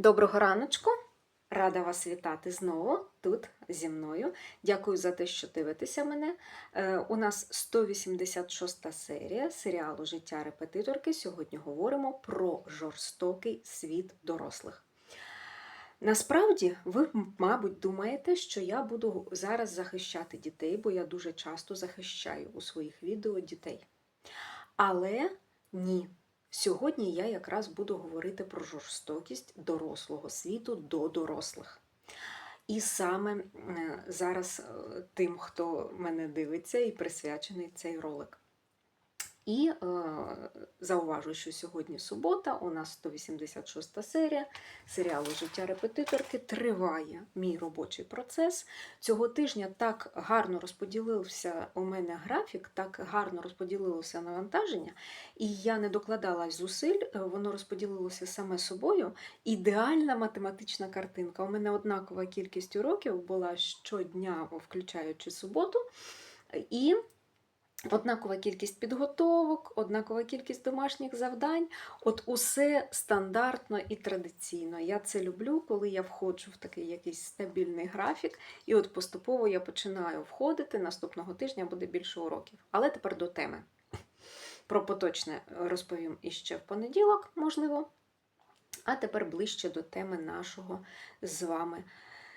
Доброго раночку! Рада вас вітати знову тут зі мною. Дякую за те, що дивитеся мене. Е, у нас 186 серія серіалу Життя репетиторки. Сьогодні говоримо про жорстокий світ дорослих. Насправді, ви, мабуть, думаєте, що я буду зараз захищати дітей, бо я дуже часто захищаю у своїх відео дітей. Але ні. Сьогодні я якраз буду говорити про жорстокість дорослого світу до дорослих. І саме е, зараз е, тим, хто мене дивиться і присвячений цей ролик. І е, зауважу, що сьогодні субота, у нас 186 серія серіалу Життя репетиторки. Триває мій робочий процес. Цього тижня так гарно розподілився у мене графік, так гарно розподілилося навантаження, і я не докладала зусиль, е, воно розподілилося саме собою. Ідеальна математична картинка. У мене однакова кількість уроків була щодня, включаючи суботу. І Однакова кількість підготовок, однакова кількість домашніх завдань. От усе стандартно і традиційно. Я це люблю, коли я входжу в такий якийсь стабільний графік, і от поступово я починаю входити. Наступного тижня буде більше уроків. Але тепер до теми. Про поточне розповім іще в понеділок, можливо. А тепер ближче до теми нашого з вами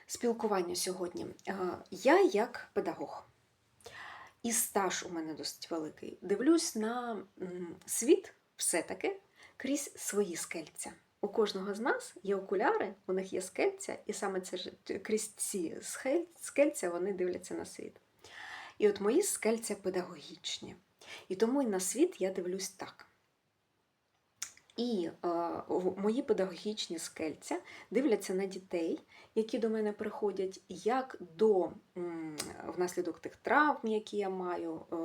спілкування сьогодні. Е, Я як педагог. І стаж у мене досить великий. Дивлюсь на світ все-таки крізь свої скельця. У кожного з нас є окуляри, у них є скельця, і саме це ж крізь ці скельця вони дивляться на світ. І от мої скельця педагогічні. І тому і на світ я дивлюсь так. І е, мої педагогічні скельця дивляться на дітей, які до мене приходять, як до внаслідок тих травм, які я маю, е,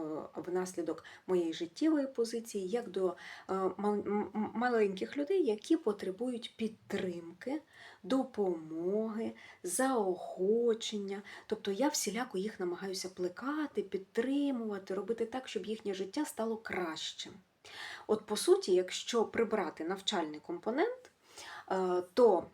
внаслідок моєї життєвої позиції, як до е, маленьких людей, які потребують підтримки, допомоги, заохочення. Тобто я всіляко їх намагаюся плекати, підтримувати, робити так, щоб їхнє життя стало кращим. От, по суті, якщо прибрати навчальний компонент, е, то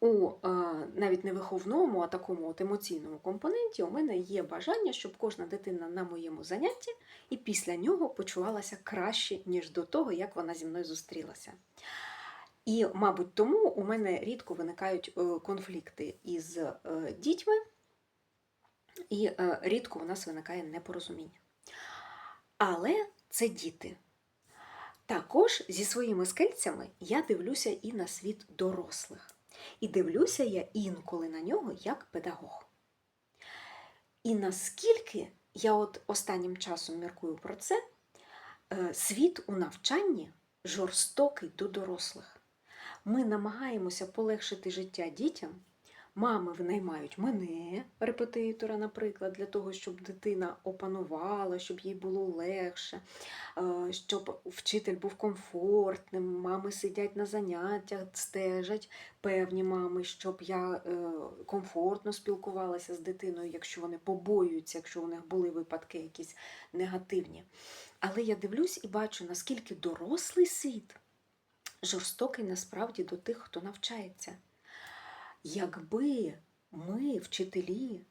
у е, навіть не виховному, а такому от емоційному компоненті у мене є бажання, щоб кожна дитина на моєму занятті і після нього почувалася краще, ніж до того, як вона зі мною зустрілася. І, мабуть, тому у мене рідко виникають е, конфлікти із дітьми, і рідко у нас виникає непорозуміння. Але це діти. Також зі своїми скельцями я дивлюся і на світ дорослих. І дивлюся я інколи на нього як педагог. І наскільки я от останнім часом міркую про це, е, світ у навчанні жорстокий до дорослих. Ми намагаємося полегшити життя дітям. Мами винаймають мене, репетитора, наприклад, для того, щоб дитина опанувала, щоб їй було легше, е, щоб вчитель був комфортним, мами сидять на заняттях, стежать певні мами, щоб я е, комфортно спілкувалася з дитиною, якщо вони побоюються, якщо у них були випадки якісь негативні. Але я дивлюсь і бачу, наскільки дорослий світ жорстокий насправді до тих, хто навчається. Якби ми, вчителі,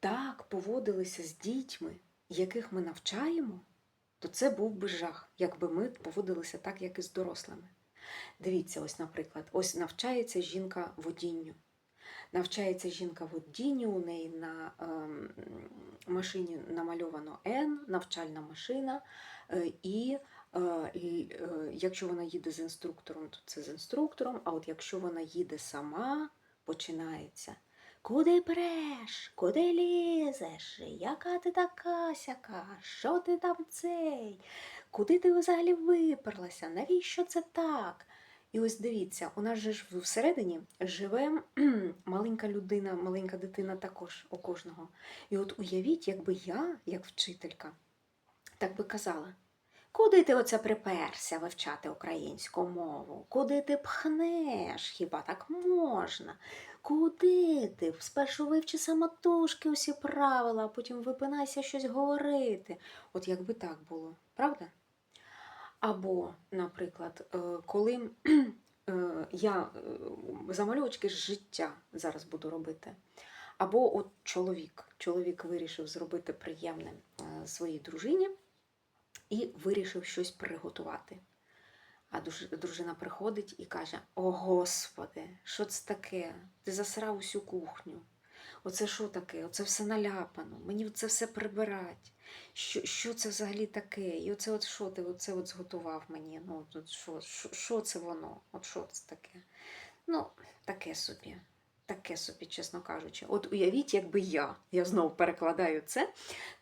так поводилися з дітьми, яких ми навчаємо, то це був би жах, якби ми поводилися так, як і з дорослими. Дивіться, ось, наприклад, ось навчається жінка водінню. Навчається жінка водінню, у неї на е, машині намальовано N, навчальна машина, е, і е, е, якщо вона їде з інструктором, то це з інструктором, а от якщо вона їде сама, починається. Куди преш? Куди лізеш? Яка ти така сяка? Що ти там цей? Куди ти взагалі виперлася? Навіщо це так? І ось дивіться, у нас же ж всередині живе маленька людина, маленька дитина також у кожного. І от уявіть, якби я, як вчителька, так би казала. Куди ти оце приперся вивчати українську мову? Куди ти пхнеш? Хіба так можна? Куди ти? Спершу вивчи самотужки усі правила, а потім випинайся щось говорити. От якби так було, правда? Або, наприклад, е, коли е, я е, замальовочки з життя зараз буду робити. Або от чоловік. Чоловік вирішив зробити приємне своїй дружині і вирішив щось приготувати. А дружина приходить і каже: О Господи, що це таке? Ти засрав усю кухню. Оце що таке? Оце все наляпано. Мені це все прибирать. Що, що це взагалі таке? І оце от що ти оце от зготував мені? Ну, от що, що, що це воно? От що це таке? Ну, таке собі. Таке собі, чесно кажучи. От уявіть, якби я, я знову перекладаю це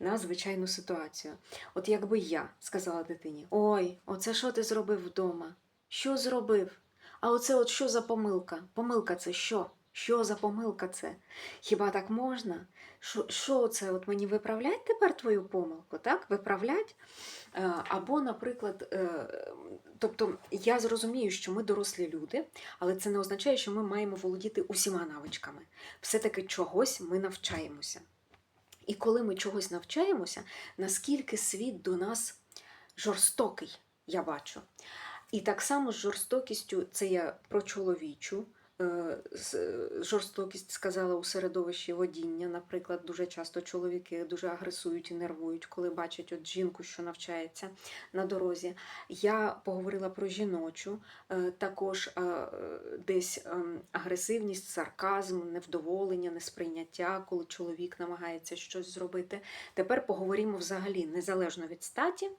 на звичайну ситуацію. От якби я сказала дитині: Ой, оце що ти зробив вдома? Що зробив? А оце от що за помилка? Помилка це що? Що за помилка це? Хіба так можна? Що, це? От мені виправлять тепер твою помилку, так? Виправлять? Е, Або, наприклад, е, тобто я зрозумію, що ми дорослі люди, але це не означає, що ми маємо володіти усіма навичками. Все-таки чогось ми навчаємося. І коли ми чогось навчаємося, наскільки світ до нас жорстокий, я бачу. І так само з жорстокістю, це я про чоловічу. Е, з- Жорстокість сказала у середовищі водіння. Наприклад, дуже часто чоловіки дуже агресують і нервують, коли бачать от жінку, що навчається на дорозі. Я поговорила про жіночу, е, також е, десь агресивність, сарказм, невдоволення, несприйняття, коли чоловік намагається щось зробити. Тепер поговоримо взагалі незалежно від статі.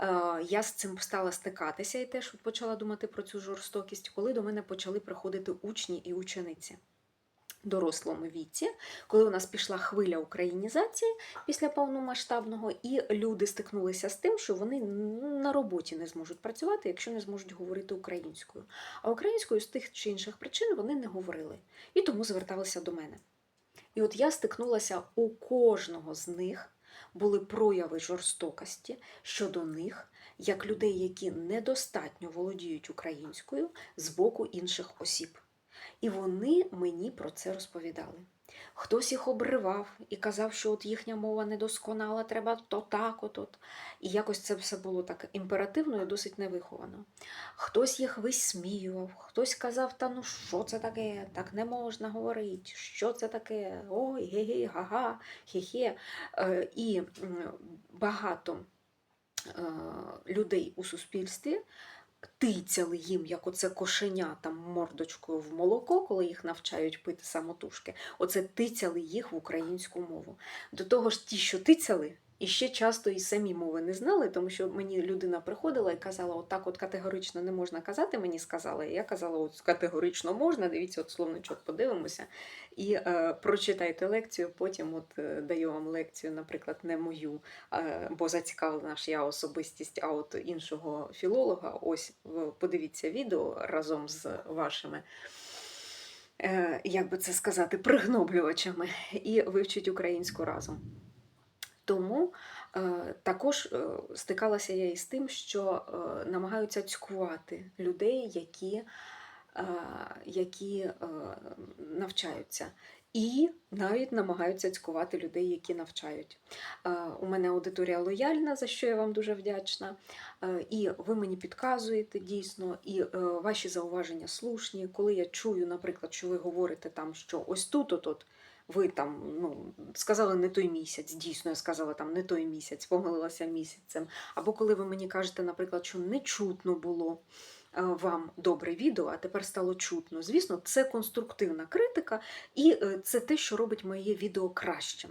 Е, Я з цим стала стикатися і теж почала думати про цю жорстокість, коли до мене почали приходити учні і учениці. Дорослому віці, коли у нас пішла хвиля українізації після повномасштабного, і люди стикнулися з тим, що вони на роботі не зможуть працювати, якщо не зможуть говорити українською. А українською з тих чи інших причин вони не говорили і тому зверталися до мене. І от я стикнулася у кожного з них були прояви жорстокості щодо них, як людей, які недостатньо володіють українською з боку інших осіб. І вони мені про це розповідали. Хтось їх обривав і казав, що от їхня мова недосконала, треба то так, от. І якось це все було так імперативно і досить невиховано. Хтось їх висміював, хтось казав, та ну що це таке, так не можна говорити, що це таке, ой, ге-ге, га-га, хе-хе. Е, І багато е, людей у суспільстві тицяли їм, як оце кошеня там мордочкою в молоко, коли їх навчають пити самотужки. Оце тицяли їх в українську мову. До того ж, ті, що тицяли, і ще часто і самі мови не знали, тому що мені людина приходила і казала, отак от категорично не можна казати, мені сказала. І я казала, от категорично можна, дивіться, от словничок подивимося. І е, прочитайте лекцію, потім от е, даю вам лекцію, наприклад, не мою, е, бо зацікавлена ж я особистість, а от іншого філолога. Ось подивіться відео разом з вашими. е, Як би це сказати, пригноблювачами і вивчить українську разом. Тому е, також е, стикалася я із тим, що е, намагаються цькувати людей, які, які навчаються. І навіть намагаються цькувати людей, які навчають. У мене аудиторія лояльна, за що я вам дуже вдячна. І ви мені підказуєте дійсно, і ваші зауваження слушні. Коли я чую, наприклад, що ви говорите там, що ось тут, от, от ви там ну, сказали не той місяць, дійсно я сказала там не той місяць, помилилася місяцем. Або коли ви мені кажете, наприклад, що не чутно було е, вам добре відео, а тепер стало чутно. Звісно, це конструктивна критика, і е, це те, що робить моє відео кращим.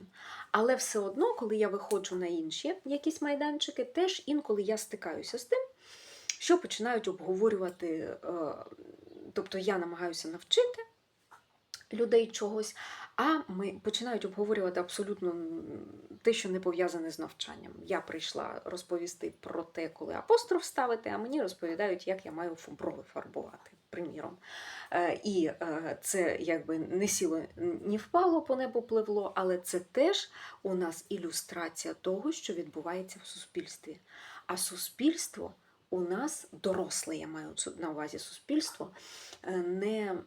Але все одно, коли я виходжу на інші якісь майданчики, теж інколи я стикаюся з тим, що починають обговорювати. е, Тобто я намагаюся навчити людей чогось, а ми починають обговорювати абсолютно те, що не пов'язане з навчанням. Я прийшла розповісти про те, коли апостроф ставити, а мені розповідають, як я маю брови фарбувати, приміром. Е, І е, це якби не сіло ні впало, по небу пливло, але це теж у нас ілюстрація того, що відбувається в суспільстві. А суспільство у нас доросле, я маю на увазі суспільство, е, не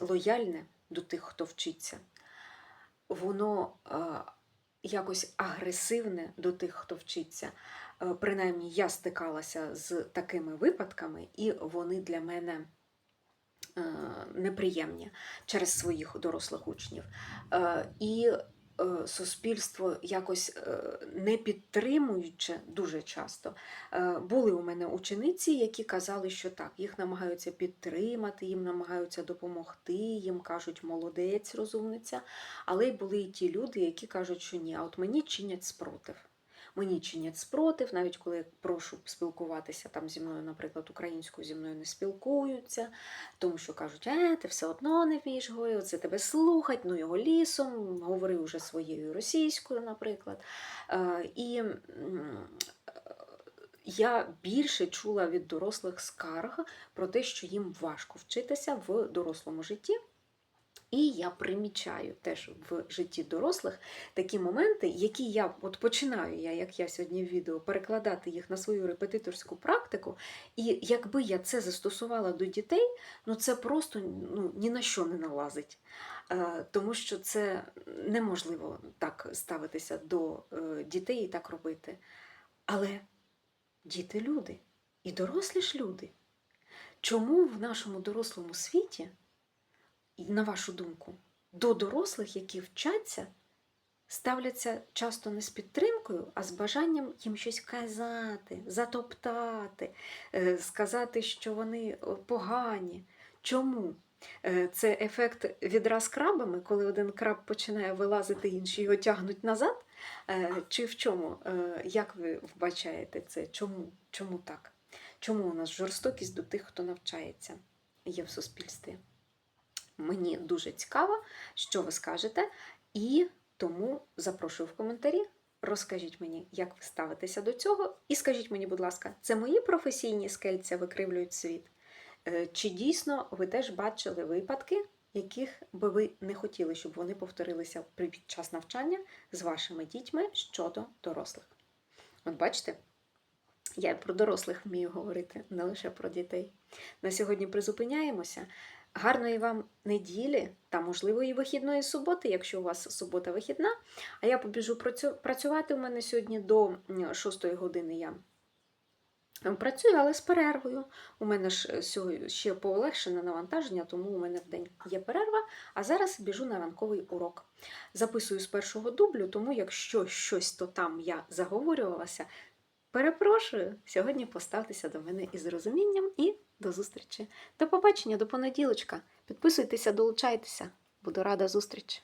лояльне до тих, хто вчиться. Воно е, якось агресивне до тих, хто вчиться. Е, Принаймні, я стикалася з такими випадками, і вони для мене е, неприємні через своїх дорослих учнів. І суспільство якось е, не підтримуючи дуже часто. Е, Були у мене учениці, які казали, що так, їх намагаються підтримати, їм намагаються допомогти, їм кажуть молодець, розумниця. Але й були і ті люди, які кажуть, що ні, а от мені чинять спротив. Мені чинять спротив, навіть коли я прошу спілкуватися там зі мною, наприклад, українською зі мною не спілкуються, тому що кажуть, е, ти все одно не вмієш говорити, це тебе слухать, ну його лісом, говори вже своєю російською, наприклад. Е, І я більше чула від дорослих скарг про те, що їм важко вчитися в дорослому житті. І я примічаю теж в житті дорослих такі моменти, які я от починаю, я, як я сьогодні в відео, перекладати їх на свою репетиторську практику. І якби я це застосувала до дітей, ну це просто ну, ні на що не налазить. Е, тому що це неможливо так ставитися до е, дітей і так робити. Але діти люди і дорослі ж люди. Чому в нашому дорослому світі? На вашу думку, до дорослих, які вчаться, ставляться часто не з підтримкою, а з бажанням їм щось казати, затоптати, е, сказати, що вони погані. Чому? Е, Це ефект відра з крабами, коли один краб починає вилазити, інший його тягнуть назад. Е, Чи в чому? Е, Як ви вбачаєте це? Чому? Чому так? Чому у нас жорстокість до тих, хто навчається, є в суспільстві? Мені дуже цікаво, що ви скажете, і тому запрошую в коментарі. Розкажіть мені, як ви ставитеся до цього, і скажіть мені, будь ласка, це мої професійні скельця викривлюють світ? Е, Чи дійсно ви теж бачили випадки, яких би ви не хотіли, щоб вони повторилися під час навчання з вашими дітьми щодо дорослих? От бачите, я про дорослих вмію говорити, не лише про дітей. На сьогодні призупиняємося. Гарної вам неділі та, можливо, і вихідної суботи, якщо у вас субота вихідна. А я побіжу працю- працювати. У мене сьогодні до 6 години я працюю, але з перервою. У мене ж е, ще полегшене навантаження, тому у мене в день є перерва. А зараз біжу на ранковий урок. Записую з першого дублю, тому якщо щось то там я заговорювалася, перепрошую, сьогодні поставтеся до мене із розумінням і до зустрічі. До побачення, до понеділочка. Підписуйтеся, долучайтеся. Буду рада зустрічі.